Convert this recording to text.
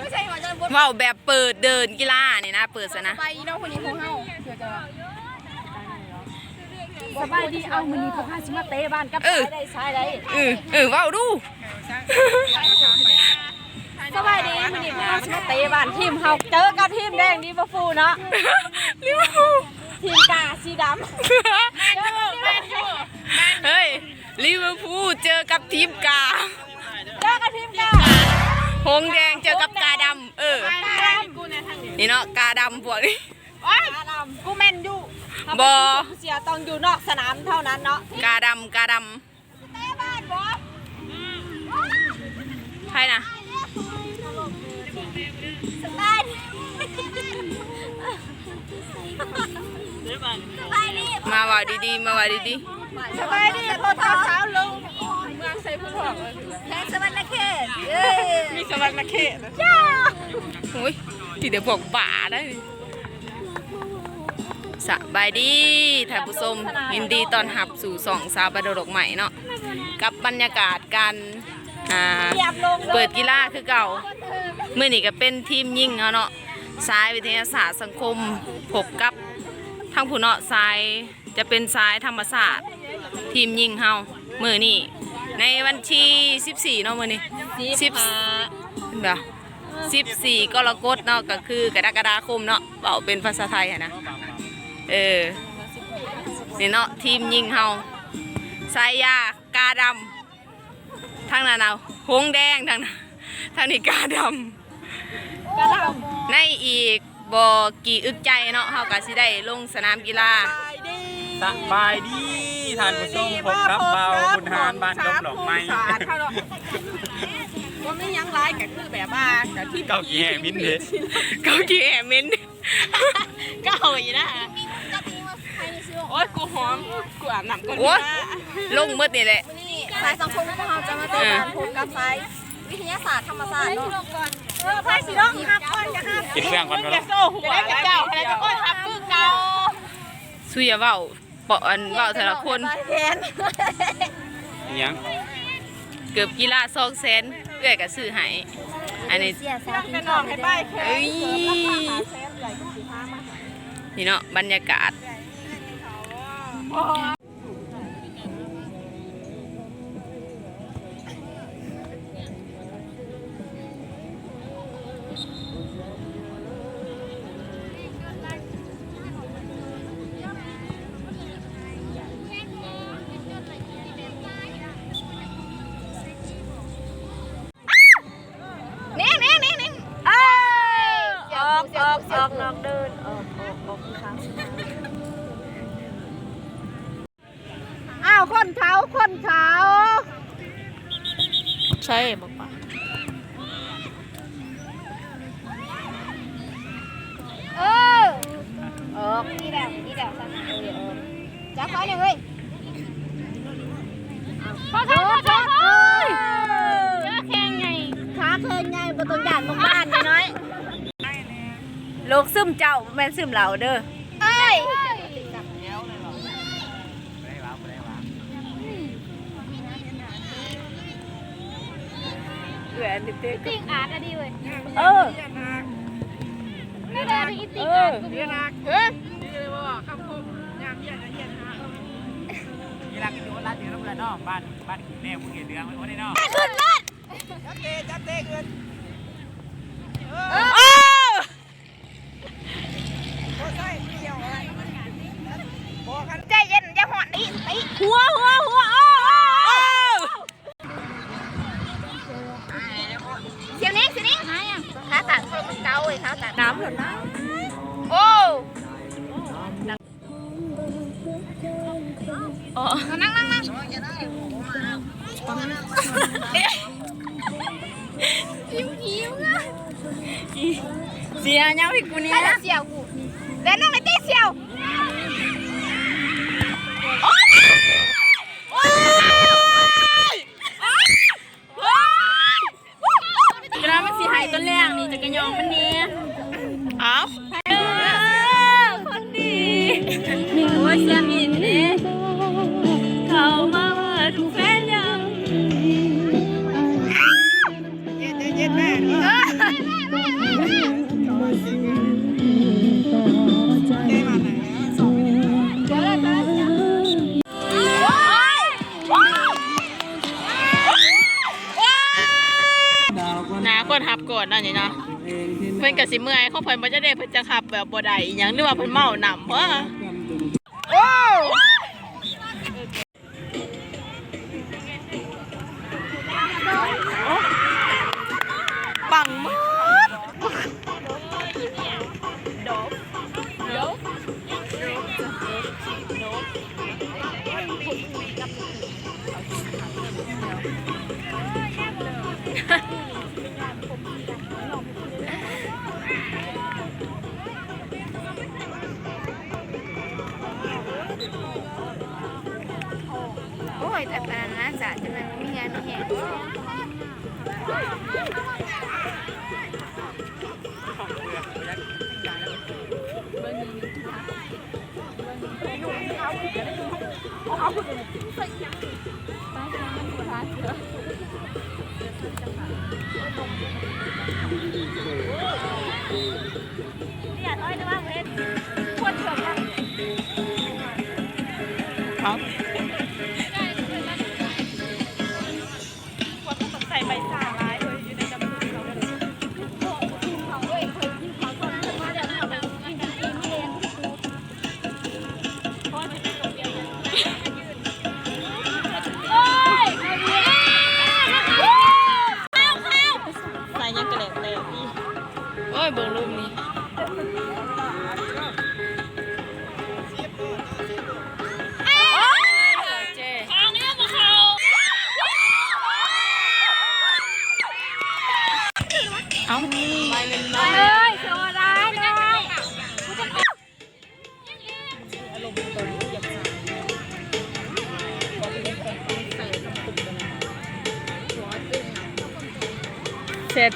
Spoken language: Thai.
ไม่ใช่หัวใจบนเว้าแบบเปิดเดินกีฬานี่นะ เปิดซะนะไปน้องคนนี้ของเฮาเดี๋ยวจะสบายดีเอามือนี้พวกข้าสิมาเตะบ้านกับเออซ้ายได้ซ้ายได้เออเออเว้าดูสบายดีมือนี้พวกข้าสิมาเตะบ้านทีมเฮาเจอกับทีมแดงดีเวอร์ฟูลเนาะลิเวอร์พูลทีมกาสีดำเจอกับแมนยูเฮ้ยลิเวอร์พูลเจอกับทีมกาเจอกับทีมกา หงแดงเจอกับกาดำเออกาดนี่เนาะกาดำพวกนี้ โอ้ยกาดำกูแมนยูบ่เสียต้องอยู่นอกสนามเท่านั้นเนาะกาดำกาดเตะบ้านบ่ำใครนะสบาดีสบายดีมาว่าดีๆมาว่าดีสบายดีพอเท้าเช้าลง เมืองใส่ผู้ถอกแทงสวรรณเขตเอ้ยๆมีสวรรค์เขตจ้าโอ้ยที่เดี๋ยวพวกป่าได้สบายดีท่านผู้ชมยินดีต้อนรับสู่สองสาวบดดกใหม่เนาะกับบรรยากาศการอ่าเรียบลงเปิดกีฬาคือเก่าเมื่อนี้ก็เป็นทีมยิงเนาะเนาะสายวิทยาศาสตร์สังคมพบกับทางผู้เนาะสายจะเป็นสายธรรมศาสตร์ ทีมยิงเฮามื่อนี้ ในวันที่ 14เนาะมื่อนี้สิบเดี๋ยว14กรกฎเนาะก็คือกรกฎาคมเนาะเบาเป็นภาษาไทยอะนะเออนี่เนาะทีมยิงเฮาสายยากาดำทางนั้นเอาหงแดงทางนั้นทางนี้กาดำกระดในอีกบอกี่อึกใจเนาะเฮาก็สิได้ลงสนามกีฬาำดี สบายดีท่านผู้ชมพบกับเบาคุณหานบ้านดงดอกไม้ว่าไม่ยังร้ายก็คือแบบว่ากับที่เก้ากี่แห่มินเดชเกากี่แอเมนเก่าอีนะโอ๊ยกูหอมกูอาบน้ำก่อนโอ้ยลงมืดนี่แหละนี่สายสังคมของเราจะมาเจอกันพบกับสายวิทยาศาสตร์ธรรมศาสตร์เนาะเออไพ่สีร้องฮับก่อนจะฮับกินเครื่องก่อนก็จะแล้วโซ่หัวจะได้เจ้าอะไรจะก้อนฮับคือเก่าสุยาเว้าเปาอันเว้าแต่ละคน แทนยังเกือบกีฬาซองแซนเอื้อยก็ซื้อให้อันนี้ เสียสากินจะนข้าอวนไม่ให้ได้ป้ายแค่เอ้ย นี่เนาะบรรยากาศ ออกออกนอกเดินออกออกออกคือเขาอ้าวคนเขาคนเขาใช่บอกป่าเออออกนี่แหละนี่แหละสั่งเออออกจ้าเขาเนี่ยเฮ้ย ขอโทษขอโทษเอ้ย เจอแข่งไงขาแข่งไงบนต้นหยาดลงบ้านน้อย โลกซึมเจ้าบ่แม่นซึมเหล่าเด้อเอ้ยแหวนเด็กติ่งอาร์ตอะดีเว้ยๆเออนี่เลยอีติ่งอาร์ตกูมีเฮ้ยกีฬากินดูว่าร้านเดียวแล้วเนาะบ้านบ้านขุนแน่ผู้เขียนเรืองไว้โอ้ได้เนาะขึ้นรถโอ้ ใจเย็นอย่าหอนนี่ตี หัวหัวหัวอ้ออ้ออ้อ เสียวนี้เสียวนี้หายยังขาตัด มันเกาเว้ยขาตัดน้ำเหรอนะโอ้อ๋อนั่ ต้นแรงนี่จะกันยองมันนี้อ้าเออคนดีโอ้ยเสียมินนี่เขามาว่แฟนยแม่ ออหับก่อนนั่นนี่นะเพิ่นก็สิเมื่อยเขาเพิ่นบ่จะได้เพิ่นจะขับแบบบ่ได้อีหยังหรือว่าเพิ่นเมาหนำว่าปั ครับ เสีย